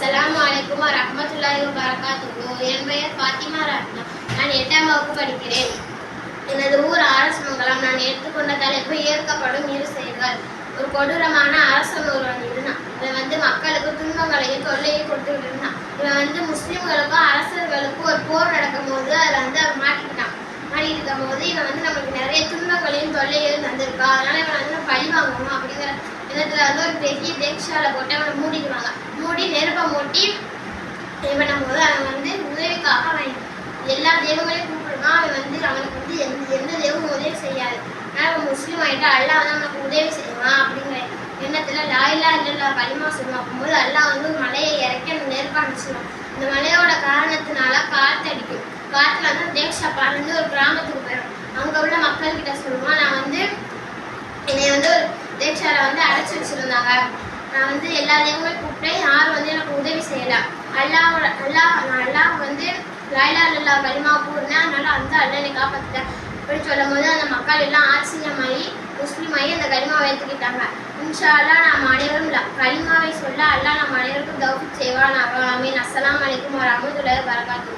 அஸ்லாம் வலைக்கும் ரஹமத்துல்லாஹி வபரகாத்துஹு. என் பெயர் ஃபாத்திமா ராட்னா நான் எட்டாம் வகுப்பு படிக்கிறேன். எனது ஊர் அரசமங்கலம். நான் எடுத்துக்கொண்ட தலைப்பு ஏற்கப்படும் இரு செயல்கள். ஒரு கொடூரமான அரசன் ஒருவன் இருந்தான். இவன் வந்து மக்களுக்கு துன்பங்களையும் தொல்லையும் கொடுத்துக்கிட்டு இருந்தான் இவன் வந்து முஸ்லிம்களுக்கும் அரசர்களுக்கும் ஒரு போர் நடக்கும் போது அதில் வந்து அவன் மாட்டிக்கிட்டான். மாட்டிட்டு போது இவன் வந்து நமக்கு நிறைய துன்பங்களையும் தொல்லையும் தந்திருக்கா. அதனால இவன் வந்து பழி வாங்கணும் அப்படிங்கிற இடத்துல வந்து ஒரு பெரிய தேக்ஷாவில் போட்டு அவனை மூடிடுவாங்க. இது அவன் வந்து உதவிக்காக அவன் எல்லா தெய்வங்களையும் கூப்பிடுனா அவன் வந்து அவனுக்கு வந்து எந்த எந்த தெய்வமும் உதவி செய்யாது. ஆனால் அவன் முஸ்லீம் ஆகிட்டா அல்லாஹ் வந்து அவனுக்கு உதவி செய்வான் அப்படிங்கிற எண்ணத்துல லாயிலா இல்லா களிமா சொல்லுவான். அப்போது அல்லாஹ் வந்து ஒரு மலையை இறக்கி அந்த நெருப்பை இந்த மலையோட காரணத்தினால அடிக்கும். காற்றில் வந்து தேக்ஷா பறந்து ஒரு கிராமத்துக்கு போயிடும். அங்க உள்ள மக்கள் கிட்ட சொல்லுவான் நான் வந்து என்னை வந்து ஒரு தேக்ஷாவில் வந்து அடைச்சி வச்சிருந்தாங்க. நான் வந்து எல்லா தெய்வங்களையும் கூப்பிட்டேன். நான் வந்து லாயிலா இல்லா கலிமா கூறினேன். அதனால அந்த அண்ணனை என்னை அப்படின்னு சொல்லும் போது அந்த மக்கள் எல்லாம் ஆச்சரியமாயி முஸ்லீம் ஆகி அந்த கலிமாவை ஏற்றுக்கிட்டாங்க இன்ஷா அல்லாஹ் நாம் அனைவரும் கலிமாவை சொல்ல அல்லா நம்ம அனைவருக்கும் தௌஃபிக் செய்வான் அமீன் அஸ்லாம் அலைக்கும் வரஹ்மத்துல்லாஹி வரகாத்து